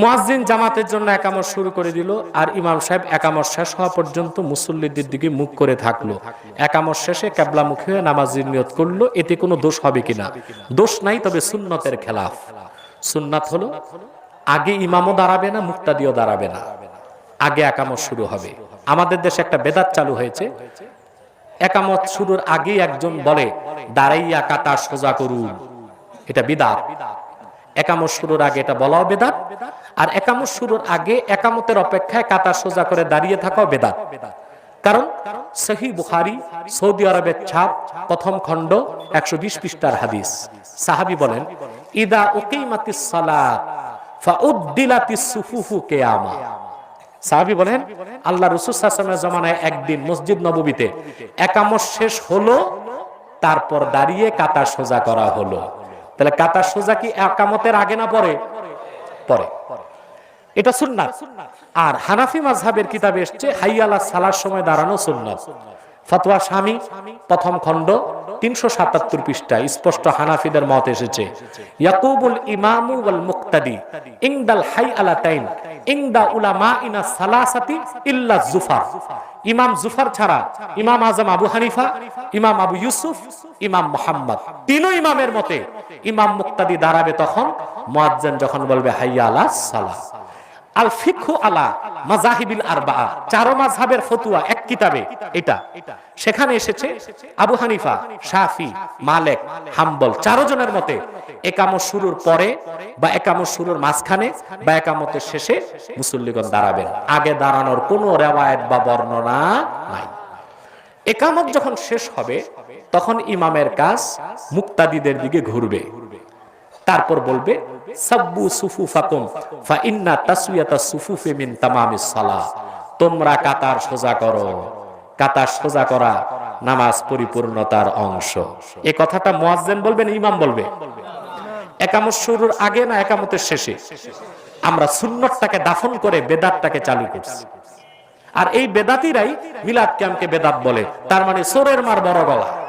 মুয়াজ্জিন জামাতের জন্য একামত শুরু করে দিল আর ইমাম সাহেব একামত শেষ হওয়া পর্যন্ত মুসল্লিদের দিকে মুখ করে থাকল। একামত শেষে ক্যাবলামুখী হয়ে নামাজির নিয়ত করল। এতে কোনো দোষ হবে কিনা? দোষ নাই, তবে সুন্নতের খেলাফ। সুন্নাত হলো, আগে ইমামও দাঁড়াবে না, মুক্তাদিও দাঁড়াবে না। আগে একামত শুরু হবে। আমাদের দেশে একটা বেদাত চালু হয়েছে। একামত শুরুর আগে একজন বলে, দাঁড়াইয়া কাতা সোজা করুন। এটা বিদাত। একামত শুরুর আগে এটা বলাও বেদাত, আর একামত শুরুর আগে একামতের অপেক্ষায় কাতার সোজা করে দাঁড়িয়ে থাকাও বেদাত। কারণ সহি বুখারি, সৌদি আরবের ছাপ, প্রথম খণ্ড, একশো বিশ পৃষ্ঠার হাদিস। সাহাবি বলেন, ইদা উকিমাতিস সালাত সাহাবি বলেন, আল্লাহ রসুল সাল্লামের জমানায় একদিন মসজিদ নববীতে একামত শেষ হলো, তারপর দাঁড়িয়ে কাতার সোজা করা হলো। তাহলে কাতার সোজা কি একামতের আগে না পরে? পরে। এটা সুন্নাত। আর হানাফি মাঝহাবের কিতাবে এসছে, হাইয়ালা সালার সময় দাঁড়ানো সুন্নাত। ফতোয়া স্বামী, প্রথম খণ্ড, তিনশো সাতাত্তর পৃষ্ঠা, স্পষ্ট হানাফিদের মত এসেছে। ইয়াকুবুল ইমামু ওয়াল মুক্তাদি ইংদাল হাই আলা টাইম ইংদা উলামা ইনা সালাসাতি ইল্লা জুফার। ইমাম জুফার ছাড়া ইমাম আজম আবু হানিফা, ইমাম আবু ইউসুফ, ইমাম মোহাম্মদ। তিনও ইমামের মতে ইমাম মুক্তাদি দাঁড়াবে তখন মোয়াজ্জেন যখন বলবে হাইয়া আলা সালাহ। আল ফিকহু আলা মাজাহিবিল আরবা চারো মাযহাবের ফতুয়া, এক কিতাবে, এটা। সেখানে এসেছে আবু হানিফা, শাফি, মালেক, হাম্বল, চারো জনের মতে একামত শুরুর পরে বা একামত শুরুর মাঝখানে বা একামতের শেষে মুসল্লিগণ দাঁড়াবেন। আগে দাঁড়ানোর কোনো রেওয়ায়ত বা বর্ণনা নাই। একামত যখন শেষ হবে, তখন ইমামের কাজ মুক্তাদিদের দিকে ঘুরবে। তারপর বলবে সাব্বু সুফুফাকুম ফা ইন্না তাসুয়াতা সুফুফি মিন তামামিস সালাহ। তোমরা কাতার সোজা করো। কাতার সোজা করা নামাজ পরিপূর্ণতার অংশ। এই কথাটা মুয়াজ্জিন বলবেন ইমাম বলবে? একামত শুরুর আগে না একামতের শেষে? আমরা সুন্নতটাকে দাফন করে বেদাতটাকে চালু করছি। আর এই বেদাতিরাই মিলাদ ক্যাম্পকে বেদাত বলে। তার মানে সোরের মার বড় গলা।